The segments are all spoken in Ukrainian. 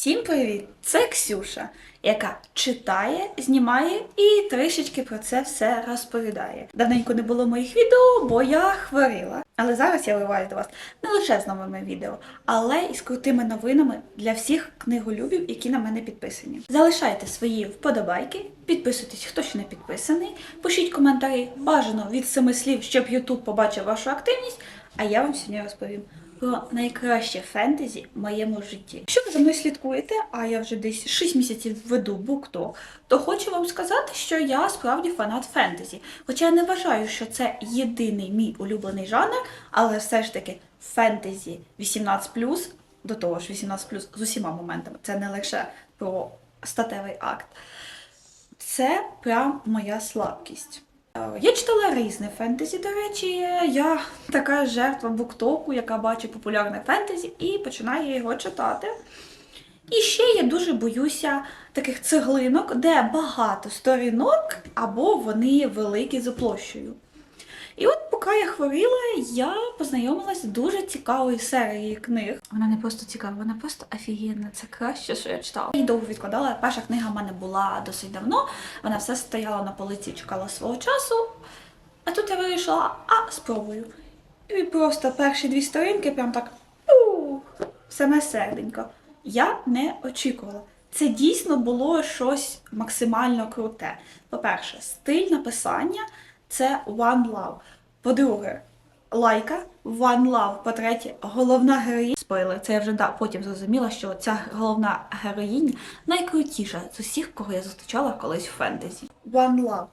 Всім привіт! Це Ксюша, яка читає, знімає і трішечки про це все розповідає. Давненько не було моїх відео, бо я хворіла. Але зараз я виваю до вас не лише з новими відео, але і з крутими новинами для всіх книголюбів, які на мене підписані. Залишайте свої вподобайки, підписуйтесь, хто ще не підписаний, пишіть коментарі бажано від семи слів, щоб YouTube побачив вашу активність. А я вам сьогодні розповім про найкраще фентезі в моєму житті. Якщо ви за мною слідкуєте, а я вже десь 6 місяців веду букток, то хочу вам сказати, що я справді фанат фентезі. Хоча я не вважаю, що це єдиний мій улюблений жанр, але все ж таки фентезі 18+, до того ж 18+, з усіма моментами, це не лише про статевий акт. Це прям моя слабкість. Е, Я читала різне фентезі, до речі. Я така жертва буктоку, яка бачить популярне фентезі і починає його читати. І ще я дуже боюся таких цеглинок, де багато сторінок або вони великі за площею. І от поки я хворіла, я познайомилася з дуже цікавою серією книг. Вона не просто цікава, вона просто офігенна. Це краще, що я читала. І довго відкладала. Перша книга в мене була досить давно. Вона все стояла на полиці, чекала свого часу. А тут я вирішила, а спробую. І просто перші дві сторінки, прям так ух, саме серденько. Я не очікувала. Це дійсно було щось максимально круте. По-перше, стиль написання це One Love. По-друге, лайка One Love. По-третє, головна героїня. Спойлер, це я вже да, потім зрозуміла, що ця головна героїня найкрутіша з усіх, кого я зустрічала колись в фентезі. One Love.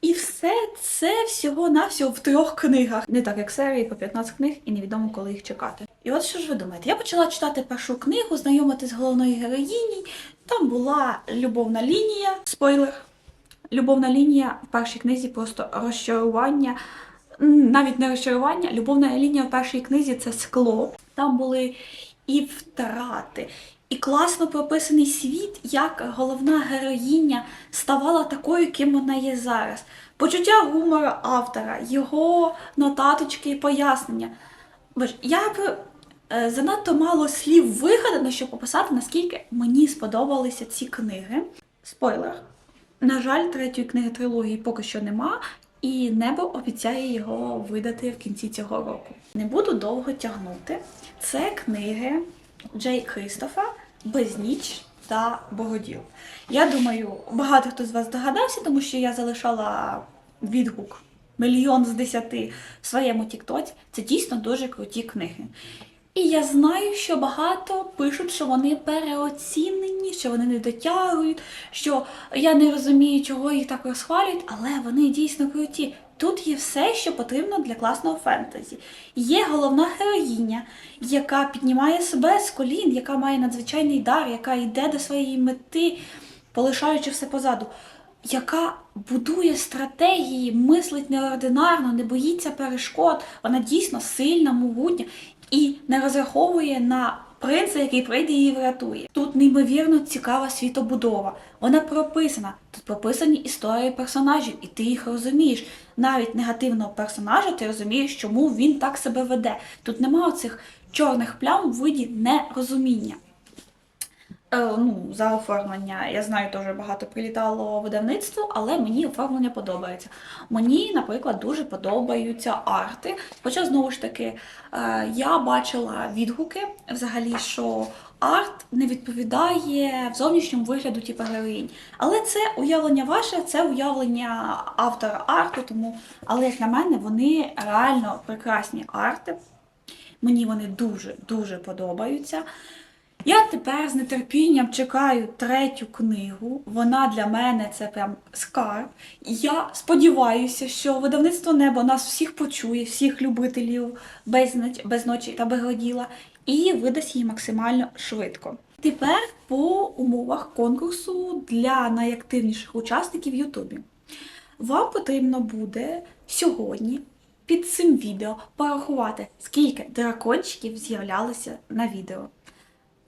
І все це всього-навсього в трьох книгах. Не так як серії по 15 книг, і невідомо, коли їх чекати. І от що ж ви думаєте? Я почала читати першу книгу, знайомитись з головною героїнею. Там була любовна лінія. Спойлер. Любовна лінія в першій книзі просто розчарування. Навіть не розчарування. Любовна лінія в першій книзі це скло. Там були і втрати, і класно прописаний світ, як головна героїня ставала такою, ким вона є зараз. Почуття гумору автора, його нотаточки і пояснення. Боже, я б е, занадто мало слів вигадано, щоб описати, наскільки мені сподобалися ці книги. Спойлер. На жаль, третьої книги трилогії поки що нема, і небо обіцяє його видати в кінці цього року. Не буду довго тягнути. Це книги Джей Кристофа Безніч та Богоділ. Я думаю, багато хто з вас догадався, тому що я залишала відгук мільйон з десяти в своєму Тіктоці. Це дійсно дуже круті книги. І я знаю, що багато пишуть, що вони переоцінені, що вони не дотягують, що я не розумію, чого їх так розхвалюють, але вони дійсно круті. Тут є все, що потрібно для класного фентезі. Є головна героїня, яка піднімає себе з колін, яка має надзвичайний дар, яка йде до своєї мети, полишаючи все позаду, яка будує стратегії, мислить неординарно, не боїться перешкод. Вона дійсно сильна, могутня і не розраховує на принца, який прийде її врятує. Тут неймовірно цікава світобудова. Вона прописана. Тут прописані історії персонажів, і ти їх розумієш. Навіть негативного персонажа ти розумієш, чому він так себе веде. Тут немає оцих чорних плям в виді нерозуміння. Е, ну, за оформлення. Я знаю, теж багато прилітало видавництво, але мені оформлення подобається. Мені, наприклад, дуже подобаються арти. Хоча, знову ж таки, е, я бачила відгуки взагалі, що арт не відповідає в зовнішньому вигляду типу героїнь. Але це уявлення ваше, це уявлення автора арту, тому, але як на мене, вони реально прекрасні арти. Мені вони дуже-дуже подобаються. Я тепер з нетерпінням чекаю третю книгу. Вона для мене це прям скарб. Я сподіваюся, що видавництво небо нас всіх почує, всіх любителів без, ночі та бегоділа, і видасть її максимально швидко. Тепер по умовах конкурсу для найактивніших учасників Ютубі. Вам потрібно буде сьогодні під цим відео порахувати, скільки дракончиків з'являлося на відео.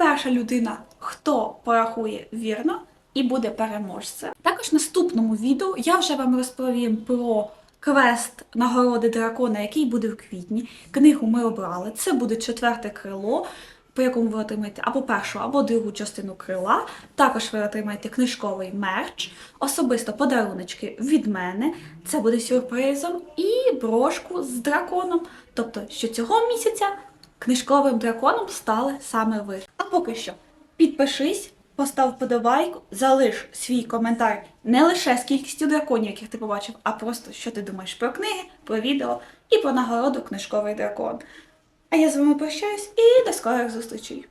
Перша людина, хто порахує вірно і буде переможцем. Також в наступному відео я вже вам розповім про квест нагороди дракона, який буде в квітні. Книгу ми обрали. Це буде четверте крило. по якому ви отримаєте або першу, або другу частину крила. Також ви отримаєте книжковий мерч, особисто подаруночки від мене. Це буде сюрпризом, і брошку з драконом. Тобто, що цього місяця книжковим драконом стали саме ви. А поки що, підпишись, постав вподобайку, залиш свій коментар не лише з кількістю драконів, яких ти побачив, а просто що ти думаєш про книги, про відео і про нагороду книжковий дракон. А я з вами прощаюсь і до скорих зустрічей.